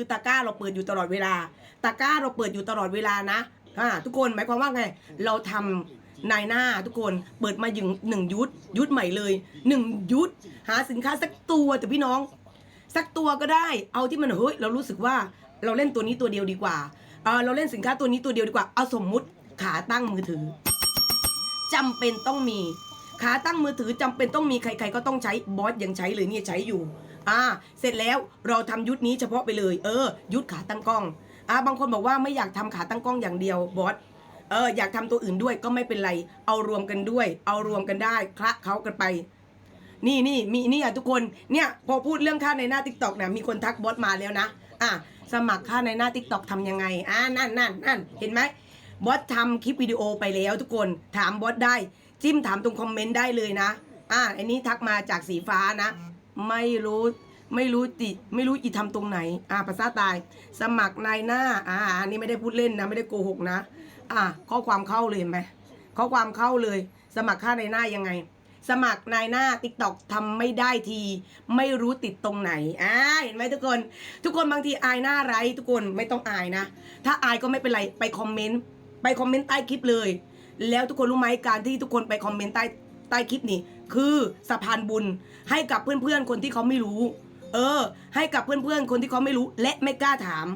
คือตะกร้าเราเปิดอยู่ตลอดเวลา ตะกร้าเราเปิดอยู่ตลอดเวลานะอ่าทุกคนหมายความว่าไง เราทำนายหน้าทุกคนเปิดมาหนึ่งหนึ่งยุทธยุทธใหม่เลยหนึ่งยุทธหาสินค้าสักตัวแต่พี่น้อง สักตัวก็ได้ เอาที่มันเฮ้ยเรารู้สึกว่าเราเล่นตัวนี้ตัวเดียวดีกว่าเออเราเล่นสินค้าตัวนี้ตัวเดียวดีกว่าเอาสมมุติขาตั้งมือถือจำเป็นต้องมีขาตั้งมือถือจำเป็นต้องมีใคร ๆ ก็ต้องใช้บอสยังใช้เลยเนี่ยใช้อยู่ อ่า เสร็จแล้วเราทำยุทธนี้เฉพาะไปเลย เออ ยุทธขาตั้งกล้อง อ่า บางคนบอกว่าไม่อยากทำขาตั้งกล้องอย่างเดียวบอส เออ อยากทำตัวอื่นด้วยก็ไม่เป็นไร เอารวมกันด้วย เอารวมกันได้ คละเขากันไป นี่นี่มีนี่อะทุกคน เนี่ย พอพูดเรื่องค่าในหน้าทิกตอกเนี่ยมีคนทักบอสมาแล้วนะ อะสมัครค่าในหน้าทิกตอกทำยังไง อ่า นั่นนั่นนั่นเห็นไหมบอสทำคลิปวิดีโอไปแล้วทุกคน ถามบอสได้ จิ้มถามตรงคอมเมนต์ได้เลยนะ อ่า อันนี้ทักมาจากสีฟ้านะ ไม่รู้ไม่รู้ติไม่รู้อีทำตรงไหน อ่าภาษาตาย สมัครนายหน้า อ่าอันนี้ไม่ได้พูดเล่นนะ ไม่ได้โกหกนะ อ่า ข้อความเข้าเลยไหมข้อความเข้าเลย สมัครค่าในหน้ายังไง สมัครนายหน้าติ๊กตอกทำไม่ได้ที ไม่รู้ติดตรงไหน อ่า เห็นไหมทุกคน ทุกคนบางทีอายหน้าไรทุกคนไม่ต้องอายนะ ถ้าอายก็ไม่เป็นไรไปคอมเมนต์ไปคอมเมนต์ใต้คลิปเลย แล้วทุกคนรู้ไหมการที่ทุกคนไปคอมเมนต์ใต้ใต้คลิปนี่ คือสะพานบุญให้กับเพื่อนๆคนที่เขาไม่รู้ เออ ให้กับเพื่อนๆคนที่เขาไม่รู้ และไม่กล้าถาม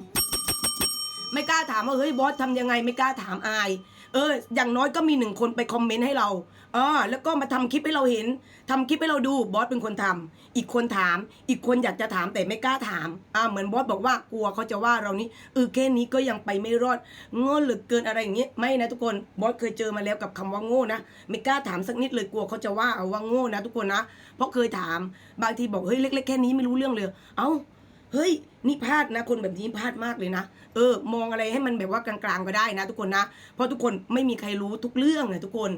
ไม่กล้าถามว่าเฮ้ยบอสทำยังไงไม่กล้าถามอาย เออ อย่างน้อยก็มีหนึ่งคนไปคอมเมนต์ให้เรา ออแล้วก็มาทำคลิปให้เราเห็นทำคลิปให้เราดูบอสเป็นคนทำอีกคนถาม อีกคนอยากจะถามแต่ไม่กล้าถามอ่าเหมือนบอสบอกว่ากลัวเขาจะว่าเรานี่เออแค่นี้ก็ยังไปไม่รอดโง่เหลือเกินอะไรอย่างเงี้ยไม่นะทุกคนบอสเคยเจอมาแล้วกับคำว่าโง่นะไม่กล้าถามสักนิดเลยกลัวเขาจะว่าเอาว่าโง่นะทุกคนนะเพราะเคยถามบางทีบอกเฮ้ยเล็ก ๆ แค่นี้ไม่รู้เรื่องเลย เอ้าเฮ้ยนี่พลาดนะคนแบบนี้พลาดมากเลยนะ เออ มองอะไรให้มันแบบว่ากลางๆก็ได้นะ ทุกคนนะ เพราะทุกคนไม่มีใครรู้ทุกเรื่องนะทุกคน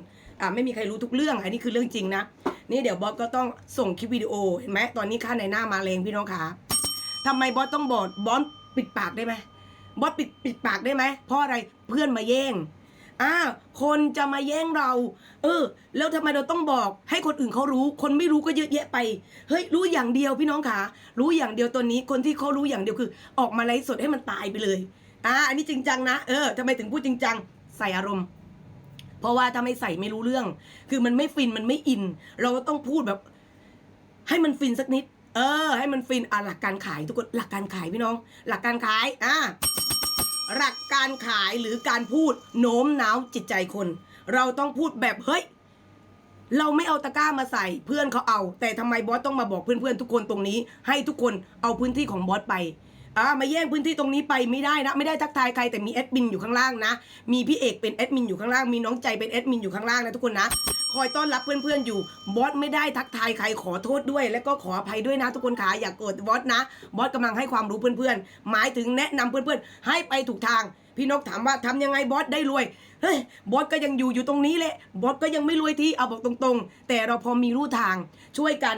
ไม่มีใครรู้ทุกเรื่องอันนี้คือเรื่องจริงนะ นี่เดี๋ยวบอสก็ต้องส่งคลิปวิดีโอเห็นไหมตอนนี้ค่าในหน้ามาแรงพี่น้องขาทำไมบอสต้องบอกบอสปิดปากได้ไหมบอสปิดปิดปากได้ไหมเพราะอะไรเพื่อนมาแย่งอ่าคนจะมาแย่งเรา เออ แล้วทำไมเราต้องบอก ให้คนอื่นเขารู้ คนไม่รู้ก็เยอะแยะไป เฮ้ย รู้อย่างเดียวพี่น้องขารู้อย่างเดียวตัวนี้ คนที่เขารู้อย่างเดียวคือ ออกมาไลฟ์สดให้มันตายไปเลย อ่า อันนี้จริงจังนะ เออทำไมถึงพูดจริงจัง ใส่อารมณ์ ราะว่าถ้าไม่ใส่ไม่รู้เรื่อง คือมันไม่ฟินมันไม่อิน เราก็ต้องพูดแบบ ให้มันฟินสักนิด เออ ให้มันฟินอะหลักการขายทุกคนหลักการขายพี่น้อง หลักการขายอ่าหลักการขายหรือการพูดโน้มน้าวจิตใจคน เราต้องพูดแบบเฮ้ยเราไม่เอาตะกร้ามาใส่เพื่อนเขาเอา แต่ทำไมบอสต้องมาบอกเพื่อนๆทุกคนตรงนี้ ให้ทุกคนเอาพื้นที่ของบอสไป อ่ามาแย่งพื้นที่ตรงนี้ไปไม่ได้นะ ไม่ได้ทักทายใครแต่มีแอดมินอยู่ข้างล่างนะ มีพี่เอกเป็นแอดมินอยู่ข้างล่าง มีน้องใจเป็นแอดมินอยู่ข้างล่างนะทุกคนนะ คอยต้อนรับเพื่อนๆอยู่ บอสไม่ได้ทักทายใครขอโทษด้วย และก็ขออภัยด้วยนะทุกคนขาอย่ากโกรธบอสนะ บอสกำลังให้ความรู้เพื่อนๆ หมายถึงแนะนำเพื่อนๆ ให้ไปถูกทาง พี่นกถามว่าทำยังไงบอสได้รวยเฮ้ยบอสก็ยังอยู่อยู่ตรงนี้แหละบอสก็ยังไม่รวยที่เอาบอกตรงๆ แต่เราพอมีรูทางช่วยกัน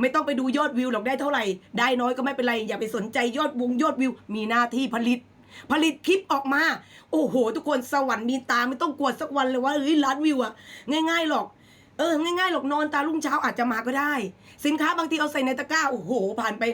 ไม่ต้องไปดูยอดวิวหรอกได้เท่าไหร่ ได้น้อยก็ไม่เป็นไร อย่าไปสนใจยอดวงยอดวิว มีหน้าที่ผลิต ผลิตคลิปออกมา โอ้โห ทุกคนสวรรค์มีตาไม่ต้องกลัวสักวันเลยว่าเฮ้ยล้านวิวอะง่าย ๆหรอกเออง่ายๆหรอกนอนตาลุ่งเช้าอาจจะมาก็ได้ สินค้าบางทีเอาใส่ในตะกร้าโอ้โห ผ่านไป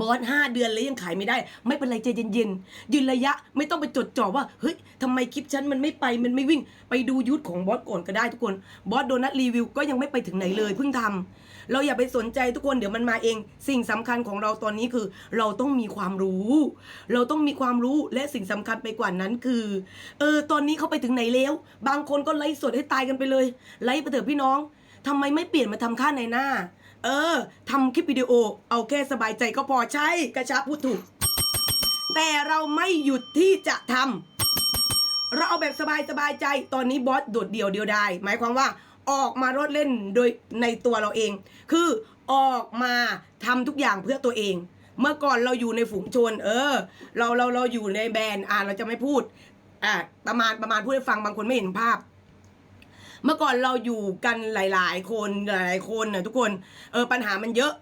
บอสห้าเดือนเลยยังขายไม่ได้ ไม่เป็นไรใจเย็นๆยืนระยะไม่ต้องไปจดจ่อว่าเฮ้ยทำไมคลิปฉันมันไม่ไปมันไม่วิ่งไปดูยุทธของบอสก่อนก็ได้ทุกคนบอสโดนัทรีวิวก็ยังไม่ไปถึงไหนเลยเพิ่งทำเราอย่าไปสนใจทุกคนเดี๋ยวมันมาเอง สิ่งสำคัญของเราตอนนี้คือ เราต้องมีความรู้ เราต้องมีความรู้และสิ่งสำคัญไปกว่านั้นคือเออตอนนี้เขาไปถึงไหนแล้ว บางคนก็ไลฟ์สดให้ตายกันไปเลยไลฟ์ไปเถอะพี่น้องทำไมไม่เปลี่ยนมาทำค่าในหน้า เออทำคลิปวิดีโอ เอาแค่สบายใจก็พอใช่กระชับพูดถูก แต่เราไม่หยุดที่จะทำเราเอาแบบสบายสบายใจตอนนี้บอสโดดเดี่ยวเดียวได้หมายความว่าออกมารถเล่นโดยในตัวเราเอง คือออกมาทำทุกอย่างเพื่อตัวเอง เมื่อก่อนเราอยู่ในฝูงชน เออ เราเราเราอยู่ในแบรนด์อ่าเราจะไม่พูดอ่าประมาณประมาณพูดให้ฟังบางคนไม่เห็นภาพ เมื่อก่อนเราอยู่กันหลาย ๆ คนหลายๆคนนะทุกคนเออปัญหามันเยอะ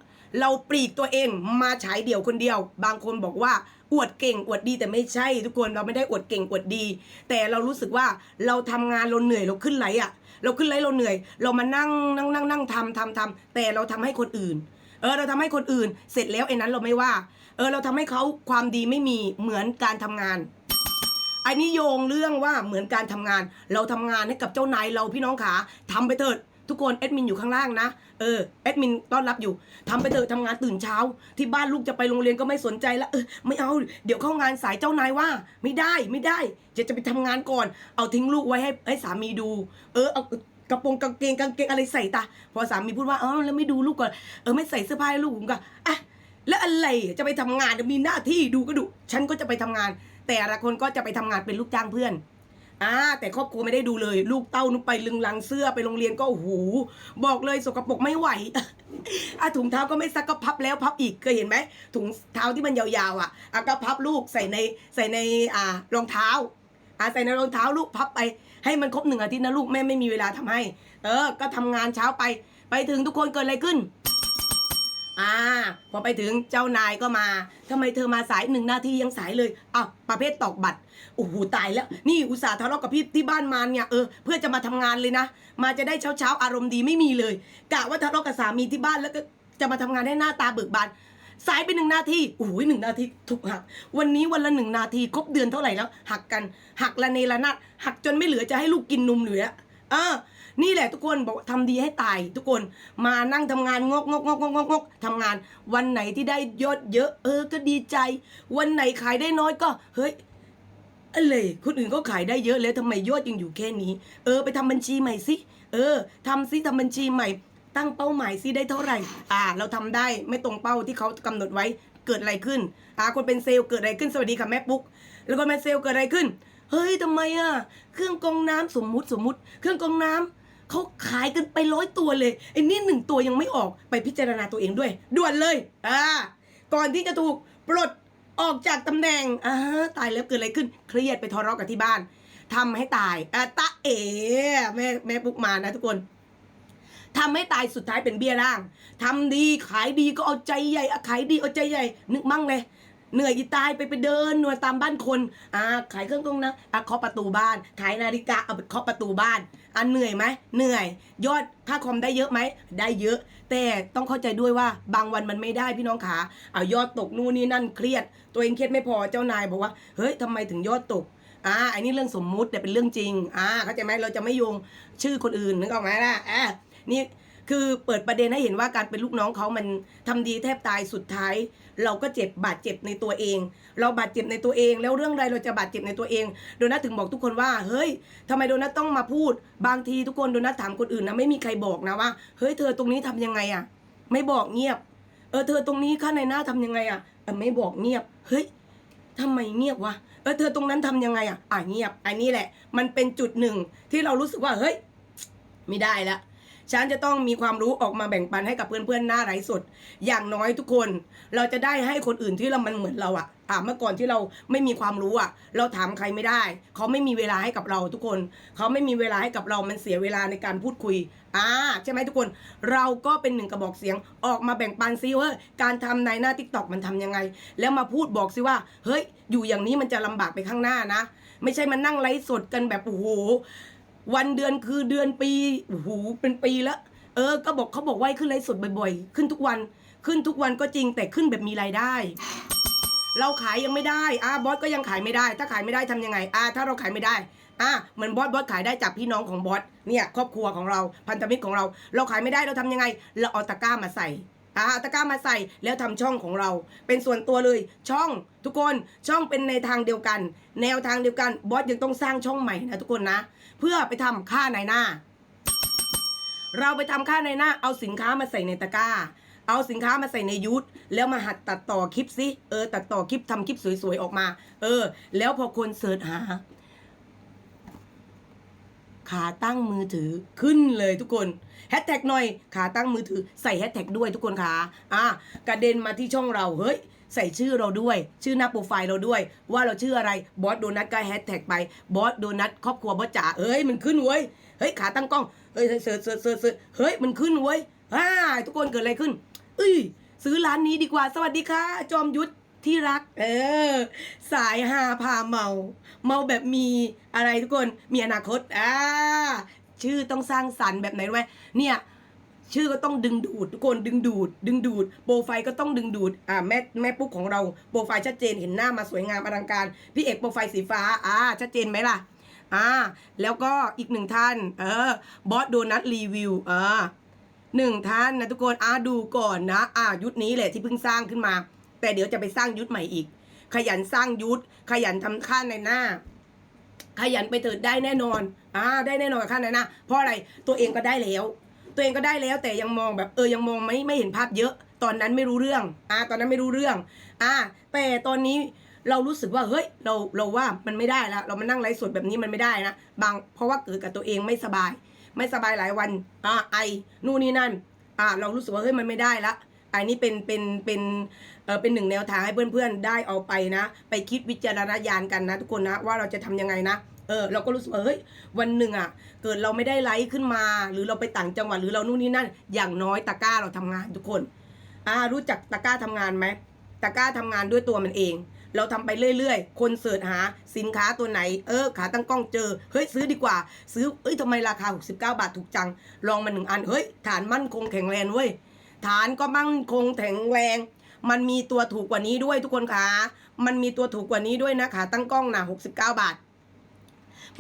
เราปลีกตัวเองมาฉายเดี่ยวคนเดียว บางคนบอกว่าอวดเก่งอวดดีแต่ไม่ใช่ ทุกคนเราไม่ได้อวดเก่งอวดดี แต่เรารู้สึกว่าเราทำงานเราเหนื่อยเราขึ้นไลอะเราขึ้นไลเราเหนื่อย เรามานั่งนั่งนั่งนั่งทำทำทำแต่เราทำให้คนอื่นเออเราทำให้คนอื่นเสร็จแล้วไอ้นั้นเราไม่ว่า เออเราทำให้เขาความดีไม่มีเหมือนการทำงาน อันนี้โยงเรื่องว่าเหมือนการทำงาน เราทำงานให้กับเจ้านายเราพี่น้องขาทำไปเถิดทุกคนแอดมินอยู่ข้างล่างนะเออแอดมินต้อนรับอยู่ทำไปเถอะทำงานตื่นเช้า ที่บ้านลูกจะไปโรงเรียนก็ไม่สนใจละเออไม่เอาเดี๋ยวเข้างานสายเจ้านายว่า ไม่ได้ไม่ได้จะจะไปทำงานก่อน เอาทิ้งลูกไว้ให้ให้สามีดู เออเอากระโปรงกางเกงกางเกงอะไรใส่ตาพอสามีพูดว่าเออแล้วไม่ดูลูกก่อนเออไม่ใส่เสื้อผ้าให้ลูกผมก็อะแล้วอะไรจะไปทำงานมีหน้าที่ดูก็ดู ฉันก็จะไปทำงาน แต่ละคนก็จะไปทำงานเป็นลูกจ้างเพื่อนอ่าแต่ครอบครัวไม่ได้ดูเลย ลูกเต้านุไปลึงลังเสื้อไปโรงเรียนก็โอ้โหบอกเลยสกปรกไม่ไหวอะถุงเท้าก็ไม่ซักก็พับแล้วพับอีกเคยเห็นไหมถุงเท้าที่มันยาวๆอะอะก็พับลูกใส่ในใส่ในอ่ารองเท้าอะใส่ในรองเท้าลูกพับไปให้มันครบหนึ่งอาทิตย์นะลูกแม่ไม่มีเวลาทำให้ เออ ก็ทำงานเช้าไป ไปถึงทุกคนเกิดอะไรขึ้น พอไปถึงเจ้านายก็มาทำไมเธอมาสายหนึ่งนาทียังสายเลยอ้าวประเภทตอกบัตรโอ้โหตายแล้ว นี่อุตส่าห์ทะเลาะกับพี่ที่บ้านมาเนี่ยเออเพื่อจะมาทำงานเลยนะ มาจะได้เช้าเช้าๆอารมณ์ดีไม่มีเลยกะว่าทะเลาะกับสามีที่บ้านแล้วก็จะมาทำงานให้หน้าตาเบิกบานสายไปหนึ่งนาทีโอ้โหหนึ่งนาทีถูกหัก วันนี้วันละหนึ่งนาทีครบเดือนเท่าไหร่แล้ว หักกัน หักละเนระนาดหักจนไม่เหลือจะให้ลูกกินนมเหลือ เออ นี่แหละทุกคนบอกว่าทำดีให้ตายทุกคนมานั่งทำงานงกงกงกงกงกงกทำงาน วันไหนที่ได้ยอดเยอะ เออก็ดีใจ วันไหนขายได้น้อยก็ เฮ้ยอะไรคนอื่นก็ขายได้เยอะแล้วทำไมยอดยังอยู่แค่นี้ เออ ไปทำบัญชีใหม่สิเออทำซิทำบัญชีใหม่ ตั้งเป้าหมายซิได้เท่าไหร่ อ่า เราทำได้ไม่ตรงเป้าที่เขากำหนดไว้เกิดอะไรขึ้น อ่าคนเป็นเซลล์เกิดอะไรขึ้นสวัสดีค่ะแม่ปุ๊ก แล้วคนเป็นเซลล์เกิดอะไรขึ้น เฮ้ยทำไมอะ เครื่องกรองน้ำสมมุติสมมุติ เครื่องกรองน้ำ เขาขายกันไปร้อยตัวเลยไอ้นี่หนึ่งตัวยังไม่ออกไปพิจารณาตัวเองด้วย ด่วนเลยอ่าก่อนที่จะถูกปลดออกจากตำแหน่งอ่าตายแล้วเกิดอะไรขึ้น เครียดไปทะเลาะกับที่บ้านทำให้ตายอะตะเอ๋แม่แม่ปุ๊กมานะทุกคนทำให้ตายสุดท้ายเป็นเบี้ยล่างทำดีขายดีก็เอาใจใหญ่อขายดีเอาใจใหญ่ นึกมั่งเลยเหนื่อยอีตายไปไปเดินหน่วยตามบ้านคนอ่าขายเครื่องกรงนะอะเคาะประตูบ้าน ขายนาฬิกาเอาไปเคาะประตูบ้าน อันเหนื่อยไหมเหนื่อย ยอดค่าคอมได้เยอะไหมได้เยอะ แต่ต้องเข้าใจด้วยว่าบางวันมันไม่ได้พี่น้องขาเอายอดตกนู่นนี่นั่นเครียด ตัวเองเครียดไม่พอเจ้านายบอกว่าเฮ้ยทำไมถึงยอดตกอ่าอันนี้เรื่องสมมุติแต่เป็นเรื่องจริงอ่าเข้าใจไหมเราจะไม่โยงชื่อคนอื่นนึกออกไหมล่ะอะนี่ คือเปิดประเด็นให้เห็นว่าการเป็นลูกน้องเขามันทำดีแทบตายสุดท้าย เราก็เจ็บบาดเจ็บในตัวเอง เราบาดเจ็บในตัวเอง แล้วเรื่องใดเราจะบาดเจ็บในตัวเอง โดนัทถึงบอกทุกคนว่าเฮ้ยทำไมโดนัทต้องมาพูด บางทีทุกคนโดนัทถามคนอื่นนะไม่มีใครบอกนะว่าเฮ้ยเธอตรงนี้ทำยังไงอะไม่บอกเงียบ เออเธอตรงนี้ข้าในหน้าทำยังไงอะเออไม่บอกเงียบเฮ้ยทำไมเงียบวะเออเธอตรงนั้นทำยังไงอะอะเงียบอันนี้แหละ มันเป็นจุดหนึ่งที่เรารู้สึกว่าเฮ้ย ไม่ได้ละ ฉันจะต้องมีความรู้ออกมาแบ่งปันให้กับเพื่อนๆหน้าไร้สด อย่างน้อยทุกคน เราจะได้ให้คนอื่นที่เรามันเหมือนเราอะอะเมื่อก่อนที่เราไม่มีความรู้อะเราถามใครไม่ได้ เขาไม่มีเวลาให้กับเราทุกคน เขาไม่มีเวลาให้กับเรามันเสียเวลาในการพูดคุยอ่าใช่ไหมทุกคน เราก็เป็นหนึ่งกระบอกเสียงออกมาแบ่งปันซิว่าการทำในหน้าทิกตอกมันทำยังไง แล้วมาพูดบอกซิว่า เฮ้ย อยู่อย่างนี้มันจะลำบากไปข้างหน้านะ ไม่ใช่มานั่งไลฟ์สดกันแบบโอ้โห วันเดือนคือเดือนปีโอ้โหเป็นปีแล้ว เออ ก็บอกเขาบอกว่าขึ้นไลฟ์สดบ่อยๆ ขึ้นทุกวัน ขึ้นทุกวันก็จริงแต่ขึ้นแบบมีรายได้ เราขายยังไม่ได้อ่าบอสก็ยังขายไม่ได้ ถ้าขายไม่ได้ทำยังไงอ่าถ้าเราขายไม่ได้อ่าเหมือนบอสบอสขายได้จากพี่น้องของบอสเนี่ยครอบครัวของเราพันธมิตรของเรา เราขายไม่ได้เราทำยังไง เราเอาตะกร้ามาใส่ อาเอาตะกร้ามาใส่แล้วทำช่องของเรา เป็นส่วนตัวเลยช่องทุกคนช่องเป็นในทางเดียวกัน แนวทางเดียวกันบอสยังต้องสร้างช่องใหม่นะทุกคนนะ เพื่อไปทำค่าในหน้า เราไปทำค่าในหน้า เอาสินค้ามาใส่ในตะกร้า เอาสินค้ามาใส่ในยุทธแล้วมาหัดตัดต่อคลิปสิเออตัดต่อคลิปทำคลิปสวยๆออกมา เออ แล้วพอคนเสิร์ชหา ขาตั้งมือถือขึ้นเลยทุกคนแฮชแท็กหน่อยขาตั้งมือถือใส่แฮชแท็กด้วยทุกคนขาอะกระเด็นมาที่ช่องเราเฮ้ยใส่ชื่อเราด้วย ชื่อหน้าโปรไฟล์เราด้วย ว่าเราชื่ออะไรบอสโดนัทก็แฮชแท็กไปบอสโดนัทครอบครัวบอสจ๋าเอ้ยมันขึ้นเว้ยเฮ้ยขาตั้งกล้องเฮ้ยเสิร์ชเสิร์ชเสิร์ชเสิร์ชเฮ้ยมันขึ้นเว้ยฮ่าทุกคนเกิดอะไรขึ้นเอ้ยซื้อร้านนี้ดีกว่าสวัสดีค่ะ จอมยุทธ ที่รัก เออ สายหาพาเมา เมาแบบมีอะไรทุกคนมีอนาคตอ่าชื่อต้องสร้างสรรค์แบบไหนรู้ไหมเนี่ยชื่อก็ต้องดึงดูดทุกคนดึงดูด ดึงดูด โปรไฟล์ก็ต้องดึงดูดอ่าแม่แม่ปุ๊กของเราโปรไฟล์ชัดเจนเห็นหน้ามาสวยงามอลังการ พี่เอกโปรไฟล์สีฟ้าอ่าชัดเจนไหมล่ะอ่าแล้วก็อีกหนึ่งท่าน เออบอสโดนัทรีวิวอ่าหนึ่งท่านนะทุกคนอ่าดูก่อนนะอ่ายุทธนี้แหละที่เพิ่งสร้างขึ้นมา แต่เดี๋ยวจะไปสร้างยุทธใหม่อีก ขยันสร้างยุทธขยันทำค่าในหน้า ขยันไปเถิดได้แน่นอนอ่าได้แน่นอนกับค่าในหน้า เพราะอะไรตัวเองก็ได้แล้ว ตัวเองก็ได้แล้วแต่ยังมองแบบเออยังมองไม่ไม่เห็นภาพเยอะ ตอนนั้นไม่รู้เรื่องอ่าตอนนั้นไม่รู้เรื่องอ่าแต่ตอนนี้เรารู้สึกว่าเฮ้ยเราเราว่ามันไม่ได้ล้วเรามานั่งไลฟ์สดแบบนี้มันไม่ได้นะบางเพราะว่าเกิดกับตัวเองไม่สบาย ไม่สบายหลายวันอ่าไอนู่นนี่นั่นอ่าเรารู้สึกว่าเฮ้ยมันไม่ได้ละ อันนี้เป็นเป็นเป็นเออเป็นหนึ่งแนวทางให้เพื่อนๆได้เอาไปนะ ไปคิดวิจารณญาณกันนะทุกคนนะว่าเราจะทำยังไงนะเออเราก็รู้สึกว่าเฮ้ยวันหนึ่งอะ เกิดเราไม่ได้ไลฟ์ขึ้นมา หรือเราไปต่างจังหวัดหรือเรานู่นนี่นั่น อย่างน้อยตะก้าเราทำงานทุกคนอ่ารู้จักตะก้าทำงานไหมตะก้าทำงานด้วยตัวมันเอง เราทำไปเรื่อยๆ คนเสิร์ชหาสินค้าตัวไหน เออ ขาตั้งกล้องเจอ เฮ้ยซื้อดีกว่า ซื้อเอ้ยทำไมราคา 69 บาทถูกจัง ลองมาหนึ่งอัน เฮ้ยฐานมั่นคงแข็งแรงเว้ย ฐานก็มั่นคงแข็งแรงมันมีตัวถูกกว่านี้ด้วยทุกคนคะมันมีตัวถูกกว่านี้ด้วยนะขาตั้งกล้องนะ69 บาท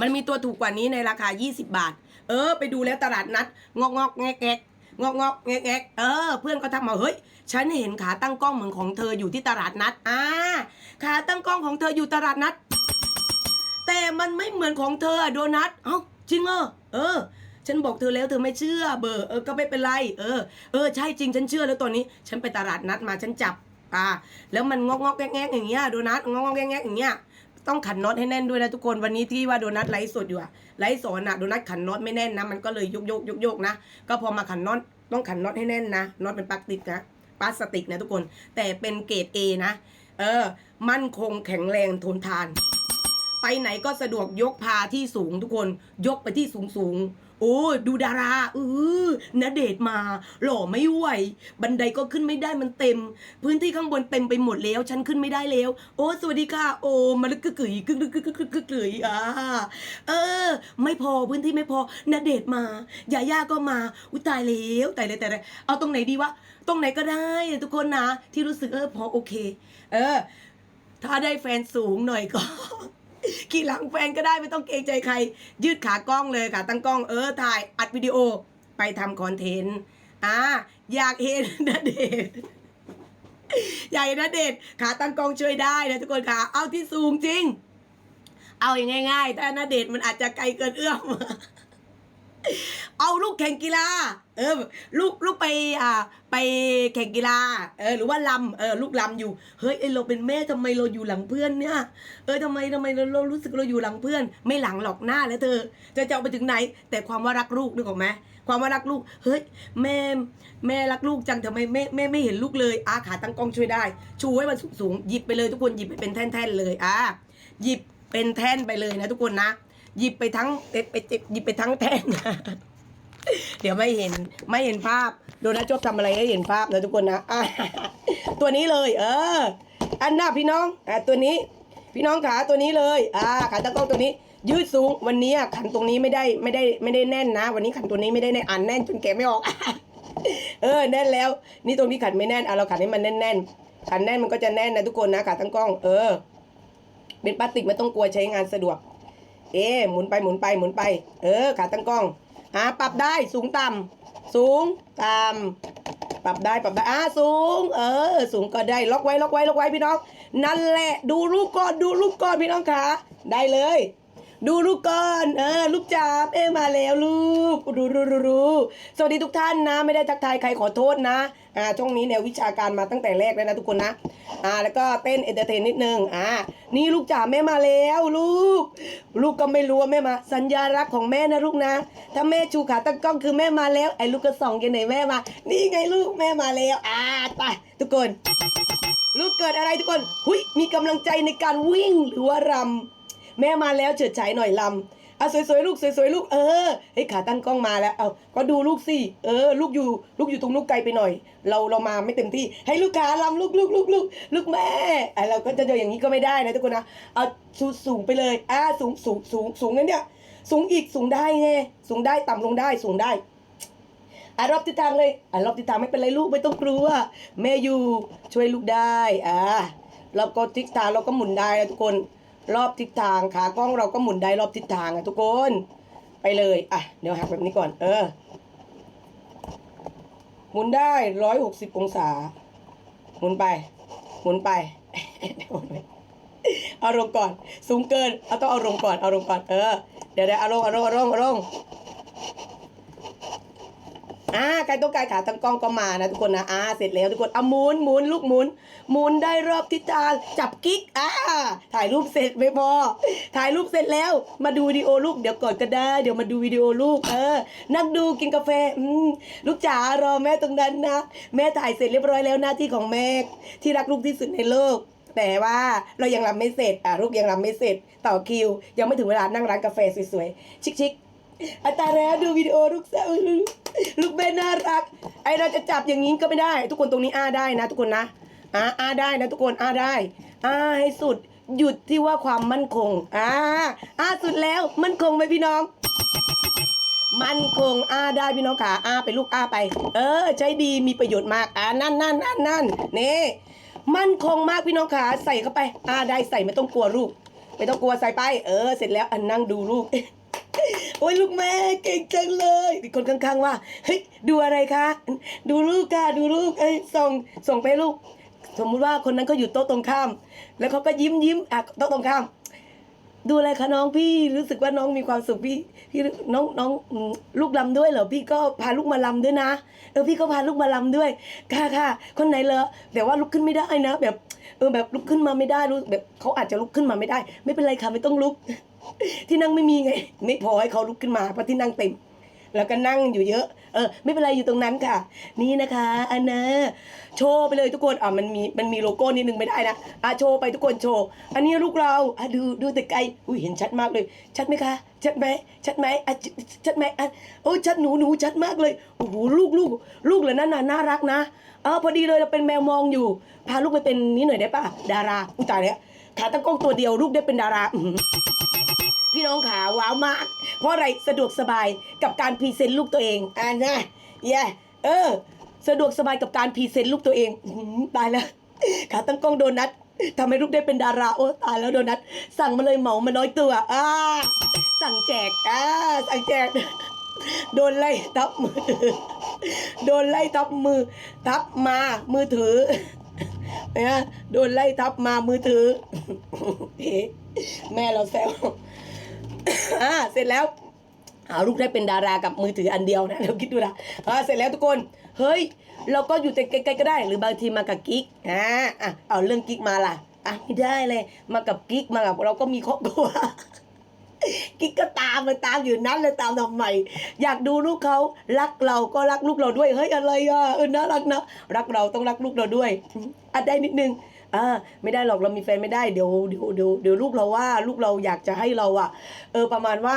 มันมีตัวถูกกว่านี้ในราคา 20 บาท เออ ไปดูแล้วตลาดนัด งอกงอกแงกแงกงอกงอกแงกแงกเออ เพื่อนก็ทักมาเฮ้ย ฉันเห็นขาตั้งกล้องเหมือนของเธออยู่ที่ตลาดนัด อ่า ขาตั้งกล้องของเธออยู่ตลาดนัด แต่มันไม่เหมือนของเธอโดนัท เอ้าจริงเหรอ เออ ฉันบอกเธอแล้วเธอไม่เชื่อ เบอร์เออก็ไม่เป็นไร เออเออใช่จริงฉันเชื่อแล้วตอนนี้ ฉันไปตลาดนัดมาฉันจับอ่าแล้วมันงอกงอกแงกแงกอย่างเงี้ยโดนัทงอกงอกแงกแงกอย่างเงี้ยต้องขันน็อตให้แน่นด้วยนะทุกคนวันนี้ที่ว่าโดนัทไลฟ์สดอยู่อะไลฟ์สอนอะโดนัทขันน็อตไม่แน่นนะมันก็เลยยกยกยกยกนะก็พอมาขันน็อตต้องขันน็อตให้แน่นนะน็อตเป็นปลั๊กติดนะพลาสติกนะทุกคน แต่เป็นเกรด A นะ เออ มั่นคงแข็งแรงทนทาน ไปไหนก็สะดวกยกพาที่สูงทุกคนยกไปที่สูงสูง โอ้ดูดาราเออณเดชมา หล่อไม่ไหว บันไดก็ขึ้นไม่ได้มันเต็ม พื้นที่ข้างบนเต็มไปหมดแล้ว ฉันขึ้นไม่ได้แล้ว โอ้สวัสดีค่ะโอ้มาลึกกึกกึ๋ยกึกกึกกึกกึกกึกกึกกึ๋ยอ่าเออ ไม่พอพื้นที่ไม่พอณเดชมายาย่าก็มาอุ้ยตายแล้วตายเลยตายเลยเอาตรงไหนดีวะตรงไหนก็ได้ทุกคนนะ ที่รู้สึกเออพอโอเค เออ ถ้าได้แฟนสูงหน่อยก็ ขี่หลังแฟนก็ได้ไม่ต้องเกรงใจใคร ยืดขากล้องเลยค่ะ ตั้งกล้องเออถ่ายอัดวิดีโอไปทำคอนเทนต์อ่าอยากเห็นนะเดชน์อยากเห็นนะเดชขาตั้งกล้องช่วยได้นะทุกคนค่ะเอาที่สูงจริง เอาอย่างง่ายๆแต่นาเดชมันอาจจะไกลเกินเอื้อม เอาลูกแข่งกีฬา เออ ลูกลูกไปอ่าไปแข่งกีฬา เออ หรือว่าลำเออ ลูกลำอยู่ เฮ้ยเอ้ยเราเป็นแม่ทำไมเราอยู่หลังเพื่อนเนี่ย เออทำไมทำไมเราเรารู้สึกเราอยู่หลังเพื่อน ไม่หลังหรอกหน้าแล้วเธอ จะจะเอาไปถึงไหน แต่ความว่ารักลูกนึกออกไหมความว่ารักลูก เฮ้ยแม่แม่รักลูกจังทำไมแม่แม่ไม่เห็นลูกเลยอาขาตั้งกล้องช่วยได้ ชูให้มันสูงๆหยิบไปเลยทุกคนหยิบไปเป็นแท่นๆเลยอ่าหยิบเป็นแท่นไปเลยนะทุกคนนะ หยิบไปทั้งเอ็ดไปเจ็บหยิบไปทั้งแท่นเดี๋ยวไม่เห็นไม่เห็นภาพโดนัทชอบทำอะไรให้เห็นภาพนะทุกคนนะตัวนี้เลย เออ อันหน้าพี่น้องอะตัวนี้ พี่น้องขาตัวนี้เลย อ่าขาตะกล้องตัวนี้ ยืดสูงวันนี้อะขันตรงนี้ไม่ได้ไม่ได้ไม่ได้แน่นนะ วันนี้ขันตัวนี้ไม่ได้แน่นอ่านแน่นจนแกไม่ออก เออแน่นแล้ว นี่ตรงนี้ขันไม่แน่นอะเราขันให้มันแน่นแน่นขันแน่นมันก็จะแน่นนะทุกคนนะขาตั้งกล้อง เออ เป็นพลาสติกไม่ต้องกลัวใช้งานสะดวก เอ๊หมุนไปหมุนไปหมุนไป เออ ขาตั้งกล้องอ่าปรับได้สูงต่ำสูงต่ำปรับได้ปรับได้อ่าสูง เออ สูงก็ได้ล็อกไว้ล็อกไว้ล็อกไว้พี่น้อง นั่นแหละดูลูกก่อนดูลูกก่อนพี่น้องขาได้เลย ดูลูกก่อนเออลูกจ๋าเอ๊มาแล้วลูก รู้รู้รู้รู้สวัสดีทุกท่านนะ ไม่ได้ทักทายใครขอโทษนะ อ่าช่วงนี้แนววิชาการมาตั้งแต่แรกแล้วนะทุกคนนะ อ่า แล้วก็เต้นเอนเตอร์เทนนิดนึง อ่า นี่ลูกจ๋าแม่มาแล้วลูก ลูกก็ไม่รู้ว่าแม่มา สัญญารักของแม่นะลูกนะ ถ้าแม่ชูขาตั้งกล้องคือแม่มาแล้ว ไอ้ลูกก็ส่องกันไหนแม่มา นี่ไงลูกแม่มาแล้ว อ่า ไปทุกคน ลูกเกิดอะไรทุกคน หุยมีกำลังใจในการวิ่งหรือว่ารำแม่มาแล้วเฉิดฉายหน่อยลำเอาสวยๆลูกสวยๆลูกเออเฮ้ยขาตั้งกล้องมาแล้วเอาก็ดูลูกสิเออ ลูกอยู่ลูกอยู่ตรงลูกไกลไปหน่อย เราเรามาไม่เต็มที่ให้ลูกขาลำลูกลูกลูกลูกลูกแม่ไอเราก็จะเจออย่างนี้ก็ไม่ได้นะทุกคนนะเอาสูสูงไปเลยอ่าสูงสูงสูงสูงนั่นเนี่ยสูงอีกสูงได้ไงสูงได้ต่ำลงได้สูงได้อะรอบทิศทางเลยอะรอบทิศทางไม่เป็นไรลูกไม่ต้องกลัวแม่อยู่ช่วยลูกได้อะรอบก็ทิศทางเราก็หมุนได้นะทุกคน รอบทิศทางขากล้องเราก็หมุนได้รอบทิศทางอะทุกคนไปเลยอะเดี๋ยวหักแบบนี้ก่อน เออ หมุนได้ร้อยหกสิบองศา หมุนไป หมุนไปเอาลงก่อน สูงเกิน เอาต้องเอาลงก่อน เอาลงก่อน เออ เดี๋ยวเดี๋ยวเอาลงเอาลงเอาลงเอาลง อ่าไก่ต้องไก่ขาตั้งกล้องก็มานะทุกคนนะอ่าเสร็จแล้วทุกคนเอาหมุนหมุนลูกหมุนหมุนได้รอบทิศทางจับกิ๊กอ่าถ่ายรูปเสร็จไม่พอ ถ่ายรูปเสร็จแล้ว มาดูวิดีโอลูกเดี๋ยวก่อนก็ได้ เดี๋ยวมาดูวิดีโอลูกเออ นั่งดูกินกาแฟอืมลูกจ๋ารอแม่ตรงนั้นนะ แม่ถ่ายเสร็จเรียบร้อยแล้วหน้าที่ของแม่ที่รักลูกที่สุดในโลกแต่ว่าเรายังรำไม่เสร็จอะลูกยังรำไม่เสร็จ ต่อคิว ยังไม่ถึงเวลานั่งร้านกาแฟสวยๆ ชิคๆ อาตาแล้วดูวิดีโอลูกสาวลูกแม่น่ารัก ไอเราจะจับอย่างนี้ก็ไม่ได้ ทุกคนตรงนี้อ้าได้นะ ทุกคนนะอ่าอ้าได้นะทุกคนอ้าได้อ้าให้สุดหยุดที่ว่าความมั่นคงอ่าอ้าสุดแล้วมั่นคงไหมพี่น้อง มั่นคงอ้าได้พี่น้องขาอ้าไปลูกอ้าไป เออ ใช้ดีมีประโยชน์มากอ่านั่นนั่นนั่นนั่นนี่มั่นคงมากพี่น้องขาใส่เข้าไปอ้าได้ใส่ไม่ต้องกลัวลูกไม่ต้องกลัวใส่ไป เออ เสร็จแล้วอันนั่งดูลูก โอ้ยลูกแม่เก่งจังเลยมีคนข้างๆว่าเฮ้ยดูอะไรคะดูลูกค่ะดูลูกเอ้ยส่งส่งไปลูก สมมุติว่าคนนั้นเขาอยู่โต๊ะตรงข้าม แล้วเขาก็ยิ้มยิ้มอะโต๊ะตรงข้าม ดูอะไรคะน้องพี่รู้สึกว่าน้องมีความสุขพี่พี่น้องน้องลูกลำด้วยเหรอพี่ก็พาลูกมาลำด้วยนะเออพี่ก็พาลูกมาลำด้วยค่ะค่ะคนไหนเหรอแต่ว่าลุกขึ้นไม่ได้นะ แบบเออแบบลุกขึ้นมาไม่ได้รู้แบบเขาอาจจะลุกขึ้นมาไม่ได้ ไม่เป็นไรค่ะไม่ต้องลุก ที่นั่งไม่มีไง ไม่พอให้เขาลุกขึ้นมาเพราะที่นั่งเต็ม แล้วก็นั่งอยู่เยอะ เออ ไม่เป็นไรอยู่ตรงนั้นค่ะ นี่นะคะอันนะโชว์ไปเลยทุกคนอะมันมีมันมีโลโก้นิดนึงไม่ได้นะอะโชว์ไปทุกคนโชว์ อันนี้ลูกเราอะดูดูแต่ไกลอุ้ยเห็นชัดมากเลย ชัดไหมคะ ชัดไหมชัดไหมอะชัดไหมอะโอ้ชัดหนูหนูชัดมากเลยโอ้โหลูกลูกลูกเหล่านั้นน่ะน่ารักนะเออพอดีเลยเราเป็นแมวมองอยู่ พาลูกไปเป็นนี้หน่อยได้ป่ะดาราอุ้ยตายแล้ว ขาตั้งกล้องตัวเดียวลูกได้เป็นดาราอื้อหือพี่น้องขาว้าวมาก เพราะอะไรสะดวกสบายกับการพรีเซนต์ลูกตัวเองอ่านะเย่เออ สะดวกสบายกับการพรีเซนต์ลูกตัวเองอื้อหือตายแล้วขาตั้งกล้องโดนัททำให้ลูกได้เป็นดาราโอ้ตายแล้วโดนัทสั่งมาเลยเหมามาน้อยตัวอ่าสั่งแจกอ่าสั่งแจก โดนไล่ทับมือ โดนไล่ทับมือ ทับมามือถือ นี่ยโดนไล่ทับมามือถือเอ๊ะแม่เราแซวอ่าเสร็จแล้วเอาลูกได้เป็นดารากับมือถืออันเดียวนะเราคิดดูนะอ่าเสร็จแล้วทุกคนเฮ้ย เราก็อยู่แต่ไกลๆก็ได้ หรือบางทีมากับกิ๊กอ่าอะเอาเรื่องกิ๊กมาล่ะอะไม่ได้เลย มากับกิ๊กมากับเราก็มีครอบครัว กิ๊กก็ตามมาตามอยู่นั้นเลยตามทำไมอยากดูลูกเขารักเราก็รักลูกเราด้วยเฮ้ยอะไรอะเออน่ารักนะรักเราต้องรักลูกเราด้วยอะได้นิดนึงอ่าไม่ได้หรอกเรามีแฟนไม่ได้เดี๋ยวเดี๋ยวเดี๋ยวเดี๋ยวลูกเราว่า ลูกเราอยากจะให้เราอะ เออประมาณว่า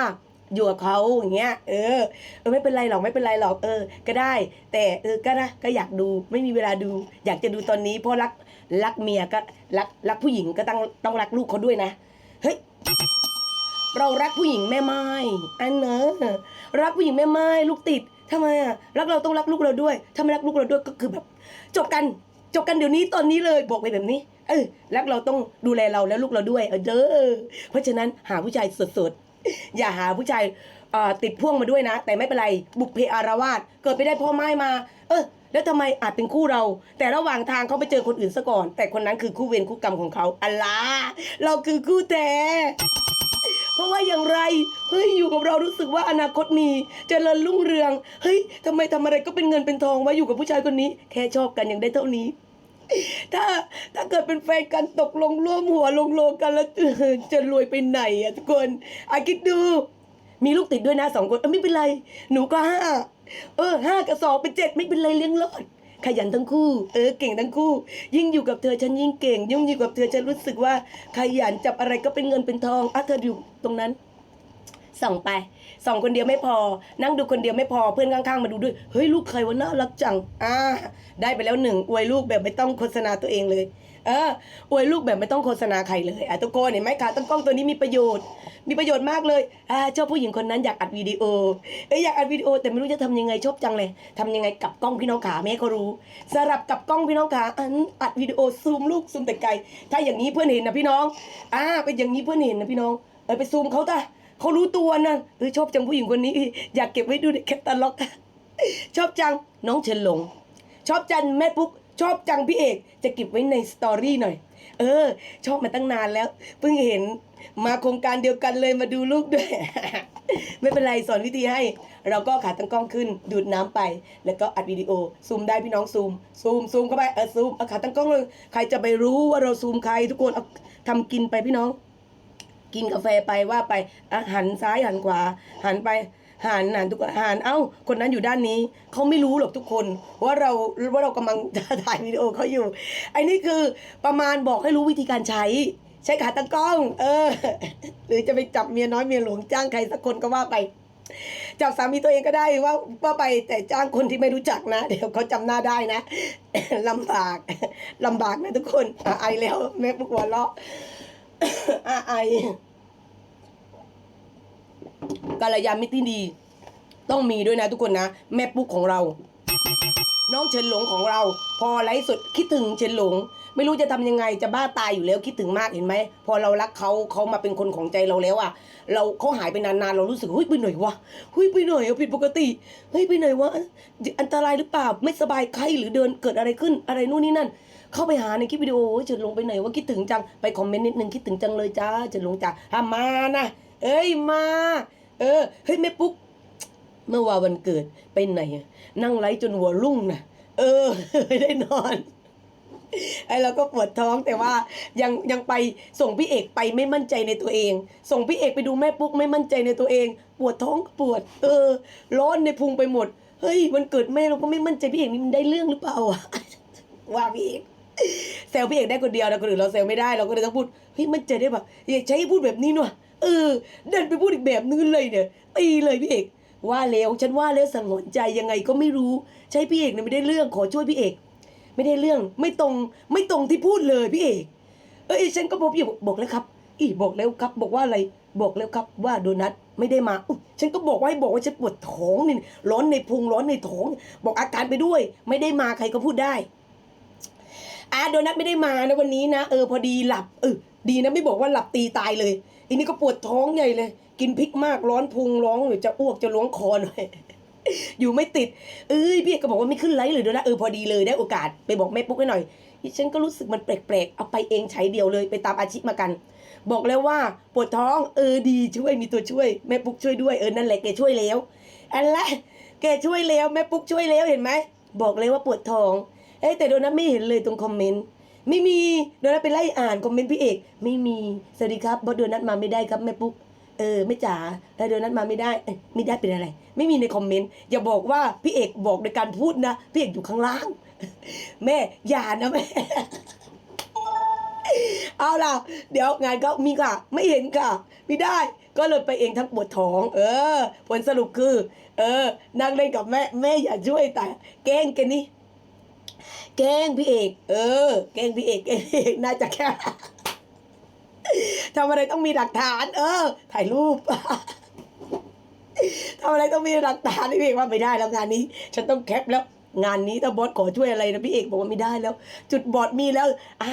อยู่กับเขาอย่างเงี้ยเออเออไม่เป็นไรหรอกไม่เป็นไรหรอกเออ ก็ได้ แต่เออก็นะก็อยากดูไม่มีเวลาดู อยากจะดูตอนนี้เพราะรักรักเมียก็รักรักผู้หญิงก็ต้องต้องรักลูกเขาด้วยนะเฮ้ย เรารักผู้หญิงแม่ไม้อันเนอะรักผู้หญิงแม่ไม้ลูกติดทำไมอะรักเราต้องรักลูกเราด้วยถ้าไม่รักลูกเราด้วยก็คือแบบ จบกันจบกันเดี๋ยวนี้ตอนนี้เลยบอกไปแบบนี้ เออรักเราต้องดูแลเราแล้วลูกเราด้วย เออเด้อเพราะฉะนั้นหาผู้ชายสดๆอย่าหาผู้ชายติดพ่วงมาด้วยนะ แต่ไม่เป็นไรบุพเพอารวาสเกิดไปได้พ่อไม้มา เออแล้วทำไมอาจเป็นคู่เรา แต่ระหว่างทางเขาไปเจอคนอื่นซะก่อน แต่คนนั้นคือคู่เวรคู่กรรมของเขาอัลลาเราคือคู่แท้ เพราะว่าอย่างไรเฮ้ยอยู่กับเรารู้สึกว่าอนาคตมีเจริญรุ่งเรืองเฮ้ยทำไมทำอะไรก็เป็นเงินเป็นทองว่าอยู่กับผู้ชายคนนี้ แค่ชอบกันยังได้เท่านี้ ถ้าถ้าเกิดเป็นแฟนกันตกลงร่วมหัวลงโลงกันแล้วจะรวยไปไหนอะทุกคนอาคิดดู มีลูกติดด้วยนะสองคนออไม่เป็นไร หนูก็ห้าเออห้ากับสองเป็นเจ็ดไม่เป็นไรเลี้ยงรอด ขยันทั้งคู่ เออเก่งทั้งคู่ ยิ่งอยู่กับเธอฉันยิ่งเก่ง ยิ่งอยู่กับเธอฉันรู้สึกว่าขยันจับอะไรก็เป็นเงินเป็นทองอะเธออยู่ตรงนั้นส่องไปส่องคนเดียวไม่พอ นั่งดูคนเดียวไม่พอเพื่อนข้างๆมาดูด้วยเฮ้ยลูกใครวะน่ารักจังอ่าได้ไปแล้วหนึ่งอวยลูกแบบไม่ต้องโฆษณาตัวเองเลย เอออวยลูกแบบไม่ต้องโฆษณาใครเลยอะทุกคนเห็นไหมขาตั้งกล้องตัวนี้มีประโยชน์ มีประโยชน์มากเลยอ่าชอบผู้หญิงคนนั้นอยากอัดวิดีโอเอ้ยอยากอัดวิดีโอ แต่ไม่รู้จะทำยังไงชอบจังเลยทำยังไงกับกล้องพี่น้องขาแม่เขารู้สลับกับกล้องพี่น้องขาอันอัดวิดีโอซูมลูกซูมแต่ไกล ถ้าอย่างนี้เพื่อนเห็นนะพี่น้องอ่าเป็นอย่างนี้เพื่อนเห็นนะพี่น้องเออไปซูมเขาตาเขารู้ตัวนะเออชอบจังผู้หญิงคนนี้ อยากเก็บไว้ดูในแคตตาล็อกชอบจังน้องเฉินหลง ชอบจังแม่ปุ๊ก ชอบจังพี่เอก จะเก็บไว้ในสตอรี่หน่อย เออ ชอบมาตั้งนานแล้ว เพิ่งเห็นมาโครงการเดียวกันเลยมาดูลูกด้วย ไม่เป็นไรสอนวิธีให้ เราก็ขาตั้งกล้องขึ้น ดูดน้ำไป แล้วก็อัดวิดีโอ ซูมได้พี่น้องซูม ซูมซูมเข้าไป เออซูม เอาขาตั้งกล้องเลย ใครจะไปรู้ว่าเราซูมใครทุกคนเอาทำกินไปพี่น้อง กินกาแฟไปว่าไปอหันซ้ายหันขวา หันไป หันหันทุกคนหันเอ้า คนนั้นอยู่ด้านนี้เขาไม่รู้หรอกทุกคน ว่าเราว่าเรากำลังถ่ายวิดีโอเขาอยู่ไอ้นี่คือประมาณบอกให้รู้วิธีการใช้ ใช้ขาตั้งกล้อง เออ หรือจะไปจับเมียน้อยเมียหลวงจ้างใครสักคนก็ว่าไปจับสามีตัวเองก็ได้ว่าว่าไปแต่จ้างคนที่ไม่รู้จักนะ เดี๋ยวเขาจำหน้าได้นะลำบากลำบากนะทุกคนอไอแล้วแม่ปุกหัวเราะอไอ กัลยาณมิตรที่ดี ต้องมีด้วยนะทุกคนนะ แม่ปุ๊กของเรา น้องเฉินหลงของเรา พอไลฟ์สดคิดถึงเฉินหลง ไม่รู้จะทำยังไงจะบ้าตายอยู่แล้วคิดถึงมากเห็นไหมพอเรารักเขาเขามาเป็นคนของใจเราแล้วอะ เราเขาหายไปนานๆเรารู้สึกเฮ้ยไปหน่อยวะเฮ้ยไปหน่อะผิดปกติเฮ้ยไปหน่อยวะอันตรายหรือเปล่าไม่สบายใครหรือเดินเกิดอะไรขึ้นอะไรนู่นนี่นั่นเข้าไปหาในคลิปวิดีโอเฉินหลงไปไหนว่าคิดถึงจังไปคอมเมนต์นิดนึงคิดถึงจังเลยจ้าเฉินหลงจ้าอะมานะ เอ้ยมา เออเฮ้ยแม่ปุ๊ก เมื่อวานวันเกิดไปไหนอะนั่งไลฟ์จนหัวรุ่งนะเออไม่ได้นอนไอ้เราก็ปวดท้องแต่ว่ายังยังไปส่งพี่เอกไปไม่มั่นใจในตัวเอง ส่งพี่เอกไปดูแม่ปุ๊กไม่มั่นใจในตัวเอง ปวดท้องก็ปวด เออ ร้อนในพุงไปหมด เฮ้ยวันเกิดแม่เราก็ไม่มั่นใจพี่เอกนี่มันได้เรื่องหรือเปล่าอะว่าพี่เอกแซวพี่เอกได้คนเดียวนะคนอื่นเราแซวไม่ได้เราก็เลยต้องพูดเฮ้ยมั่นใจได้ปะอยากใช้พูดแบบนี้หน่อยเออเดินไปพูดอีกแบบนึงเลยเนี่ยตีเลยพี่เอกว่าแล้วฉันว่าแล้วสังหรณ์ใจยังไงก็ไม่รู้ ใช่พี่เอกเนี่ยไม่ได้เรื่องขอช่วยพี่เอก ไม่ได้เรื่องไม่ตรงไม่ตรงที่พูดเลยพี่เอก เอ้ยฉันก็บอกพี่บอกแล้วครับ อีบอกแล้วครับ บอกว่าอะไรบอกแล้วครับว่าโดนัทไม่ได้มาฉันก็บอกว่าให้บอกว่าฉันปวดท้องนี่ร้อนในพุงร้อนในท้อง บอกอาการไปด้วย ไม่ได้มาใครก็พูดได้อะโดนัทไม่ได้มานะวันนี้นะเออพอดีหลับเออดีนะไม่บอกว่าหลับตีตายเลย อันนี้ก็ปวดท้องใหญ่เลย กินพริกมากร้อนพุงร้องหรือจะอ้วกจะล้วงคอหน่อยอยู่ไม่ติด เอ้ยพี่เอกก็บอกว่าไม่ขึ้นไลฟ์เลยดี๋ยนะเออพอดีเลยได้โอกาสไปบอกแม่ปุ๊กให้หน่อยฉันก็รู้สึกมันแปลกๆ เอาไปเองใช้เดียวเลยไปตามอาชีพมากัน บอกแล้วว่าปวดท้องเออดีช่วยมีตัวช่วย แม่ปุ๊กช่วยด้วยเออนั่นแหละแกช่วยแล้วอันละแกช่วยแล้วแม่ปุ๊กช่วยแล้วเห็นไหมบอกเลยว่าปวดท้องเอ้แต่โดนัทไม่เห็นเลยตรงคอมเมนต์ ไม่มีโดนัทไปไล่อ่านคอมเมนต์พี่เอก ไม่มีสวัสดีครับบอสโดนัทมาไม่ได้ครับแม่ปุ๊กเออไม่จ๋าเออเดี๋ยวนั้นมาไม่ได้เอ้ยไม่ได้เป็นอะไร ไม่มีในคอมเมนต์อย่าบอกว่าพี่เอกบอกในการพูดนะพี่เอกอยู่ข้างล่าง แม่อย่านะแม่เอาล่ะ เดี๋ยวงานก็มีค่ะ ไม่เห็นค่ะ ไม่ได้ ก็เลยไปเองทั้งปวดท้อง เออ ผลสรุปคือ เออนั่งเล่นกับแม่ แม่อย่าช่วยแต่แกล้งกันนี่ แกล้งพี่เอก เออ แก้งพี่เอกแก้งพี่เอกน่าจะแค่ทำอะไรต้องมีหลักฐาน เออ ถ่ายรูปทำอะไรต้องมีหลักฐานพี่เอกว่าไม่ได้แล้วงานนี้ ฉันต้องแคปแล้ว งานนี้ถ้าบอสขอช่วยอะไรนะพี่เอกบอกว่าไม่ได้แล้ว จุดบอดมีแล้ว อ่า